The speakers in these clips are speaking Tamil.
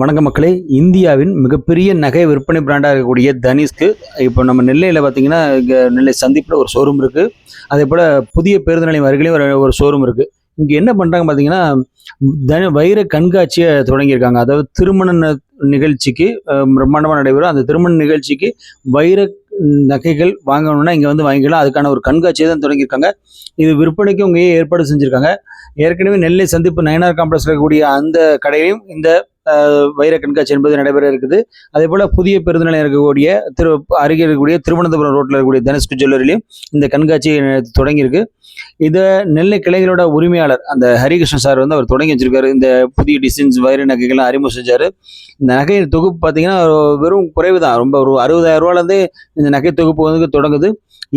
வணக்க மக்களே. இந்தியாவின் மிகப்பெரிய நகை விற்பனை பிராண்டாக இருக்கக்கூடிய தனிஷ்க்கு இப்போ நம்ம நெல்லையில் பார்த்தீங்கன்னா இங்கே நெல்லை சந்திப்பில் ஒரு ஷோரூம் இருக்குது அதே போல் புதிய பேருந்து நிலையம் அருகிலையும் ஒரு ஒரு ஷோரூம் இருக்குது இங்கே என்ன பண்ணுறாங்க பார்த்தீங்கன்னா தனி வைர கண்காட்சியை தொடங்கியிருக்காங்க. அதாவது திருமண நிகழ்ச்சிக்கு பிரம்மாண்டமாக நடைபெறும். அந்த திருமண நிகழ்ச்சிக்கு வைர நகைகள் வாங்கணும்னா இங்கே வந்து வாங்கிக்கலாம். அதுக்கான ஒரு கண்காட்சியை தான் தொடங்கியிருக்காங்க. இது விற்பனைக்கு இங்கேயே ஏற்பாடு செஞ்சுருக்காங்க. ஏற்கனவே நெல்லை சந்திப்பு நயனார் காம்ப்ளெக்ஸில் இருக்கக்கூடிய அந்த கடையிலையும் இந்த வைர கண்காட்சி என்பது நடைபெற இருக்குது. அதே போல் புதிய பேருந்து நிலையம் இருக்கக்கூடிய திரு அருகே இருக்கக்கூடிய திருவனந்தபுரம் ரோட்டில் இருக்கக்கூடிய தனுஷ்கு ஜுவல்லரிலையும் இந்த கண்காட்சி தொடங்கியிருக்கு. இதை நெல்லை கிளைகளோட உரிமையாளர் அந்த ஹரிகிருஷ்ணன் சார் வந்து அவர் தொடங்கி வச்சிருக்காரு. இந்த புதிய டிசைன்ஸ் வைர நகைகள்லாம் அறிமுகம் செஞ்சார். இந்த நகை தொகுப்பு பார்த்தீங்கன்னா வெறும் குறைவு தான். ரொம்ப ஒரு அறுபதாயிரம் ரூபாலேருந்து இந்த நகை தொகுப்பு வந்து தொடங்குது.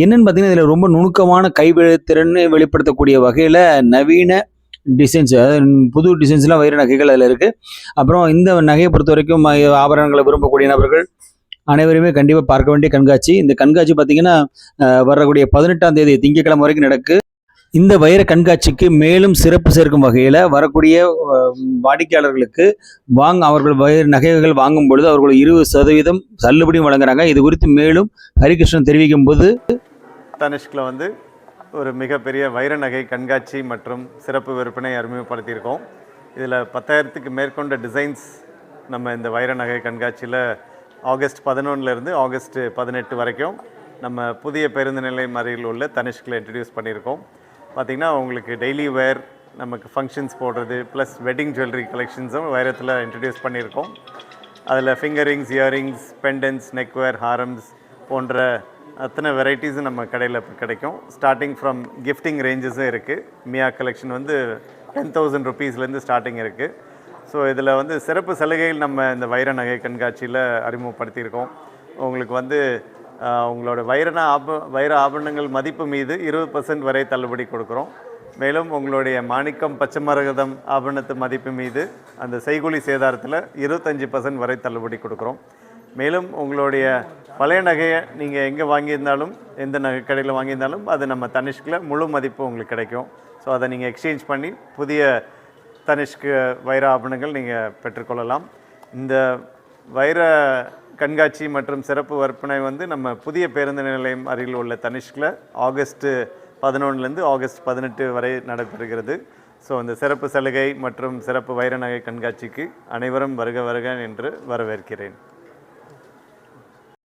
என்னன்னு பார்த்தீங்கன்னா இதில் ரொம்ப நுணுக்கமான கைவித்திறனை வெளிப்படுத்தக்கூடிய வகையில் நவீன டிசைன்ஸ் அதாவது புது டிசைன்ஸ்லாம் வைர நகைகள் அதில் இருக்குது அப்புறம் இந்த நகையை பொறுத்த வரைக்கும் ஆபரணங்களை விரும்பக்கூடிய நபர்கள் அனைவருமே கண்டிப்பாக பார்க்க வேண்டிய கண்காட்சி. இந்த கண்காட்சி பார்த்தீங்கன்னா வரக்கூடிய பதினெட்டாம் தேதி திங்கட்கிழமை வரைக்கும் நடக்கு. இந்த வைர கண்காட்சிக்கு மேலும் சிறப்பு சேர்க்கும் வகையில் வரக்கூடிய வாடிக்கையாளர்களுக்கு வாங்க அவர்கள் வைர நகைகள் வாங்கும் பொழுது அவர்கள் இருபது சதவீதம் தள்ளுபடியும் வழங்குறாங்க. இது குறித்து மேலும் ஹரிகிருஷ்ணன் தெரிவிக்கும் போது தனுஷ்கில் வந்து ஒரு மிகப்பெரிய வைர நகை கண்காட்சி மற்றும் சிறப்பு விற்பனை அறிமுகப்படுத்தியிருக்கோம். இதில் பத்தாயிரத்துக்கு மேற்கொண்ட டிசைன்ஸ் நம்ம இந்த வைர நகை கண்காட்சியில் ஆகஸ்ட் பதினொன்றுலேருந்து ஆகஸ்ட் பதினெட்டு வரைக்கும் நம்ம புதிய பேருந்து நிலையம் அருகில் உள்ள தனிஷ்கில் இன்ட்ரடியூஸ் பண்ணியிருக்கோம். பார்த்திங்கன்னா உங்களுக்கு டெய்லி வேர் நமக்கு ஃபங்க்ஷன்ஸ் போடுறது ப்ளஸ் வெட்டிங் ஜுவல்லரி கலெக்ஷன்ஸும் வைரத்தில் இன்ட்ரடியூஸ் பண்ணியிருக்கோம். அதில் finger rings earrings pendants neckwear harams போன்ற அத்தனை வெரைட்டிஸும் நம்ம கடையில் இப்போ கிடைக்கும் ஸ்டார்டிங் ஃப்ரம் கிஃப்டிங் ரேஞ்சஸும் இருக்குது மியா கலெக்ஷன் வந்து டென் தௌசண்ட் ருபீஸ்லேருந்து ஸ்டார்டிங் இருக்குது ஸோ இதில் வந்து சிறப்பு சலுகைகள் நம்ம இந்த வைர நகை கண்காட்சியில் அறிமுகப்படுத்தியிருக்கோம். உங்களுக்கு வந்து உங்களோட வைரண ஆப வைர ஆபரணங்கள் மதிப்பு மீது இருபது பர்சன்ட் வரை தள்ளுபடி கொடுக்குறோம். மேலும் உங்களுடைய மாணிக்கம் பச்சைமரகதம் ஆபரணத்து மதிப்பு மீது அந்த செய்கூலி சேதாரத்தில் இருபத்தஞ்சி பர்சன்ட் வரை தள்ளுபடி கொடுக்குறோம். மேலும் உங்களுடைய பழைய நகையை நீங்கள் எங்கே வாங்கியிருந்தாலும் எந்த நகை கடையில் வாங்கியிருந்தாலும் அது நம்ம தனிஷ்கில் முழு மதிப்பு உங்களுக்கு கிடைக்கும். ஸோ அதை நீங்கள் எக்ஸ்சேஞ்ச் பண்ணி புதிய தனிஷ்கு வைர ஆபரணங்கள் நீங்கள் பெற்றுக்கொள்ளலாம். இந்த வைர கண்காட்சி மற்றும் சிறப்பு விற்பனை வந்து நம்ம புதிய பேருந்து நிலையம் அருகில் உள்ள தனிஷ்கில் ஆகஸ்ட்டு பதினொன்றுலேருந்து ஆகஸ்ட் பதினெட்டு வரை நடைபெறுகிறது. ஸோ இந்த சிறப்பு சலுகை மற்றும் சிறப்பு வைர நகை கண்காட்சிக்கு அனைவரும் வருக வருக என்று வரவேற்கிறேன்.